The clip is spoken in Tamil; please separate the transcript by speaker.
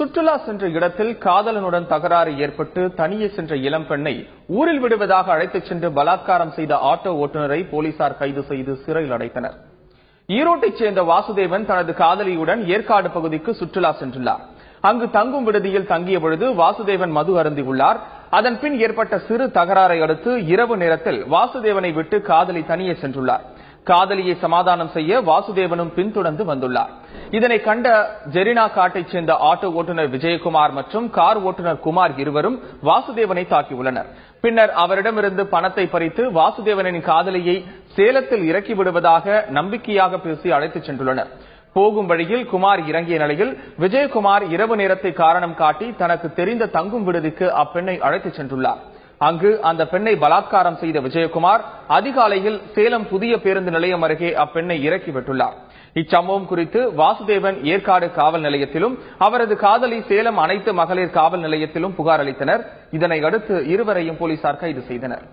Speaker 1: சுற்றுலா சென்ற இடத்தில் காதலனுடன் தகராறு ஏற்பட்டு தனியே சென்ற இளம் பெண்ணை ஊரில் விடுவதாக அழைத்துச் சென்று பலாத்காரம் செய்த ஆட்டோ ஓட்டுநரை போலீசார் கைது செய்து சிறையில் அடைத்தனர். ஈரோட்டைச் சேர்ந்த வாசுதேவன் தனது காதலியுடன் ஏற்காடு பகுதிக்கு சுற்றுலா சென்றுள்ளார். அங்கு தங்கும் விடுதியில் தங்கிய பொழுது வாசுதேவன் மது அருந்தியுள்ளார் அதன் பின் ஏற்பட்ட சிறு தகராறை அடுத்து இரவு நேரத்தில் வாசுதேவனை விட்டு காதலி தனியே சென்றுள்ளார். காதலியை சமாதானம் செய்ய வாசுதேவனும் பின்தொடர்ந்து வந்துள்ளார். இதனை கண்ட ஜெரினா காட்டைச் சேர்ந்த ஆட்டோ ஓட்டுநர் விஜயகுமார் மற்றும் கார் ஓட்டுநர் குமார் இருவரும் வாசுதேவனை தாக்கியுள்ளனர் பின்னர் அவரிடமிருந்து பணத்தை பறித்து வாசுதேவனின் காதலியை சேலத்தில் இறக்கி விடுவதாக நம்பிக்கையாக பேசி அழைத்துச் சென்றுள்ளனர். போகும் வழியில் குமார் இறங்கிய நிலையில் விஜயகுமார் இரவு நேரத்தை காரணம் காட்டி தனக்கு தெரிந்த தங்கும் விடுதிக்கு அப்பெண்ணை அழைத்துச் சென்றுள்ளார். அங்கு அந்த பெண்ணை பலாத்காரம் செய்த விஜயகுமார் அதிகாலையில் சேலம் புதிய பேருந்து நிலையம் அருகே அப்பெண்ணை இறக்கி விட்டுள்ளார். இச்சம்பவம் குறித்து வாசுதேவன் ஏற்காடு காவல் நிலையத்திலும் அவரது காதலி சேலம் அனைத்து மகளிர் காவல் நிலையத்திலும் புகார் அளித்தனர். இதனை அடுத்து இருவரையும் போலீசார் கைது செய்தனர்.